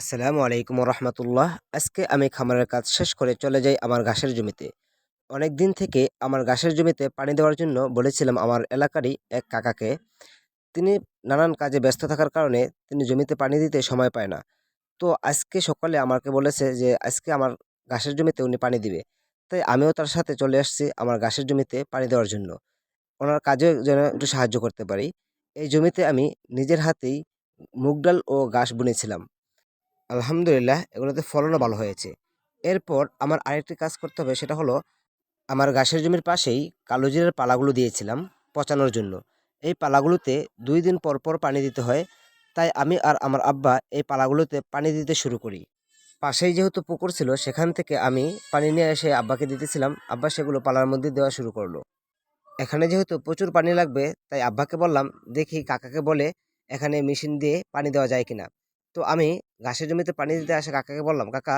আসসালামু আলাইকুম রহমতুল্লাহ আজকে আমি খামারের কাজ শেষ করে চলে যাই আমার ঘাসের জমিতে। অনেক দিন থেকে আমার ঘাসের জমিতে পানি দেওয়ার জন্য বলেছিলাম আমার এলাকারই এক কাকাকে। তিনি নানান কাজে ব্যস্ত থাকার কারণে তিনি জমিতে পানি দিতে সময় পায় না। তো আজকে সকালে আমাকে বলেছে যে আজকে আমার ঘাসের জমিতে উনি পানি দিবে। তাই আমিও তার সাথে চলে আসছি আমার ঘাসের জমিতে পানি দেওয়ার জন্য। ওনার কাজে যেন একটু সাহায্য করতে পারি। এই জমিতে আমি নিজের হাতেই মুগ ডাল ও ঘাস বুনেছিলাম। আলহামদুলিল্লাহ, এগুলোতে ফলনও ভালো হয়েছে। এরপর আমার আরেকটি কাজ করতে হবে, সেটা হলো আমার ঘাসের জমির পাশেই কালো জিরার পালাগুলো দিয়েছিলাম পচানোর জন্য। এই পালাগুলোতে দুই দিন পর পর পানি দিতে হয়, তাই আমি আর আমার আব্বা এই পালাগুলোতে পানি দিতে শুরু করি। পাশেই যেহেতু পুকুর ছিল, সেখান থেকে আমি পানি নিয়ে এসে আব্বাকে দিতেছিলাম, আব্বা সেগুলো পালার মধ্যে দেওয়া শুরু করল। এখানে যেহেতু প্রচুর পানি লাগবে, তাই আব্বাকে বললাম, দেখি কাকাকে বলে এখানে মেশিন দিয়ে পানি দেওয়া যায় কিনা? তো আমি ঘাসের জমিতে পানি দিতে আসে কাকাকে বললাম, কাকা,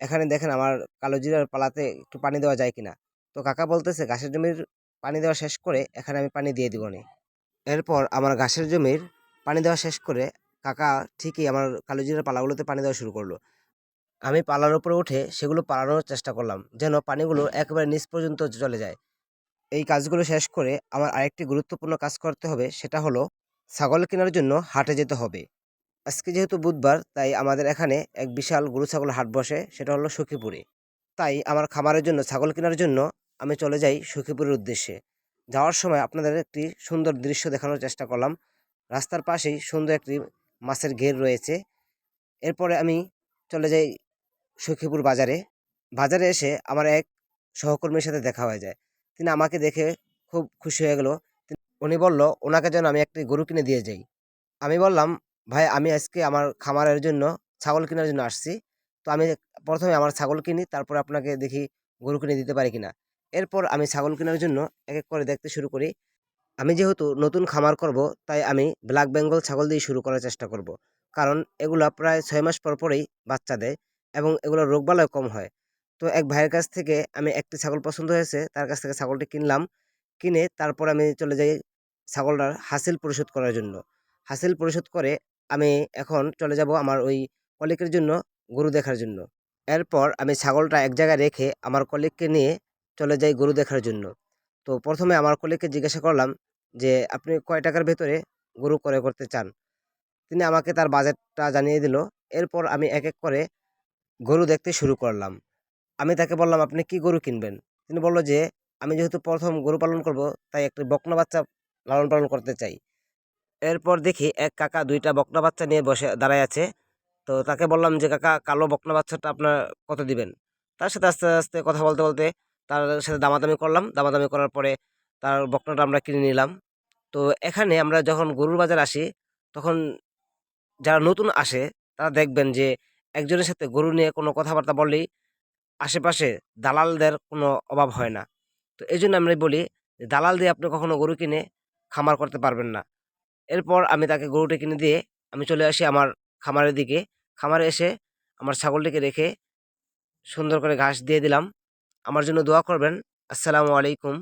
এখানে দেখেন আমার কালো জিরার পালাতে একটু পানি দেওয়া যায় কিনা? তো কাকা বলতেছে ঘাসের জমির পানি দেওয়া শেষ করে এখানে আমি পানি দিয়ে দিব নি। এরপর আমার ঘাসের জমির পানি দেওয়া শেষ করে কাকা ঠিকই আমার কালো জিরার পালাগুলোতে পানি দেওয়া শুরু করল। আমি পালার উপরে উঠে সেগুলো পালানোর চেষ্টা করলাম, যেন পানিগুলো একেবারে নিচ পর্যন্ত চলে যায়। এই কাজগুলো শেষ করে আমার আরেকটি গুরুত্বপূর্ণ কাজ করতে হবে, সেটা হলো ছাগল কেনার জন্য হাটে যেতে হবে। আজকে যেহেতু বুধবার, তাই আমাদের এখানে এক বিশাল গরু ছাগল হাট বসে, সেটা হলো সখীপুরে। তাই আমার খামারের জন্য, ছাগল কেনার জন্য আমি চলে যাই সখীপুরের উদ্দেশ্যে। যাওয়ার সময় আপনাদের একটি সুন্দর দৃশ্য দেখানোর চেষ্টা করলাম। রাস্তার পাশেই সুন্দর একটি মাছের ঘের রয়েছে। এরপরে আমি চলে যাই সখীপুর বাজারে। বাজারে এসে আমার এক সহকর্মীর সাথে দেখা হয়ে যায়। তিনি আমাকে দেখে খুব খুশি হয়ে গেল। উনি বলল, ওনাকে যেন আমি একটি গরু কিনে দিয়ে যাই। আমি বললাম ভাই, আমি আজকে আমার খামারের জন্য ছাগল কেনার জন্য আসছি। তো আমি প্রথমে আমার ছাগল কিনি, তারপর আপনাকে দেখি গরু কিনে দিতে পারি কিনা। এরপর আমি ছাগল কেনার জন্য এক এক করে দেখতে শুরু করি। আমি যেহেতু নতুন খামার করব, তাই আমি ব্ল্যাক বেঙ্গল ছাগল দিয়ে শুরু করার চেষ্টা করব। কারণ এগুলো প্রায় ছয় মাস পর পরেই বাচ্চা দেয় এবং এগুলো রোগবালয় কম হয়। তো এক ভাইয়ের কাছ থেকে আমি একটি ছাগল পছন্দ হয়েছে, তার কাছ থেকে ছাগলটি কিনলাম। কিনে তারপর আমি চলে যাই ছাগলটার হাসিল পরিশোধ করার জন্য। হাসিল পরিশোধ করে আমি এখন চলে যাব আমার ওই কলিকের জন্য, গরু দেখার জন্য। এরপর আমি ছাগলটা এক জায়গায় রেখে আমার কলিগকে নিয়ে চলে যাই গরু দেখার জন্য। তো প্রথমে আমার কলিগকে জিজ্ঞাসা করলাম যে, আপনি কয় টাকার ভেতরে গরু ক্রয় করতে চান? তিনি আমাকে তার বাজেটটা জানিয়ে দিল। এরপর আমি এক এক করে গরু দেখতে শুরু করলাম। আমি তাকে বললাম, আপনি কি গরু কিনবেন? তিনি বলল যে, আমি যেহেতু প্রথম গরু পালন করব, তাই একটি বকনা বাচ্চা লালন পালন করতে চাই। এরপর দেখি এক কাকা দুইটা বকনা বাচ্চা নিয়ে বসে দাঁড়ায় আছে। তো তাকে বললাম যে, কাকা, কালো বকনা বাচ্চাটা আপনার কত দিবেন? তার সাথে আস্তে আস্তে কথা বলতে বলতে তার সাথে দামাদামি করলাম। দামাদামি করার পরে তার বকনাটা আমরা কিনে নিলাম। তো এখানে আমরা যখন গরুর বাজার আসি, তখন যারা নতুন আসে, তারা দেখবেন যে, একজনের সাথে গরু নিয়ে কোনো কথাবার্তা বললেই আশেপাশে দালালদের কোনো অভাব হয় না। তো এই জন্য আমরা বলি, দালাল দিয়ে আপনি কখনো গরু কিনে খামার করতে পারবেন না। এরপর আমি তাকে গরুটি কিনে দিয়ে আমি চলে আসি আমার খামারের দিকে। খামারে এসে আমার ছাগলটিকে রেখে সুন্দর করে ঘাস দিয়ে দিলাম। আমার জন্য দোয়া করবেন। আসসালামু আলাইকুম।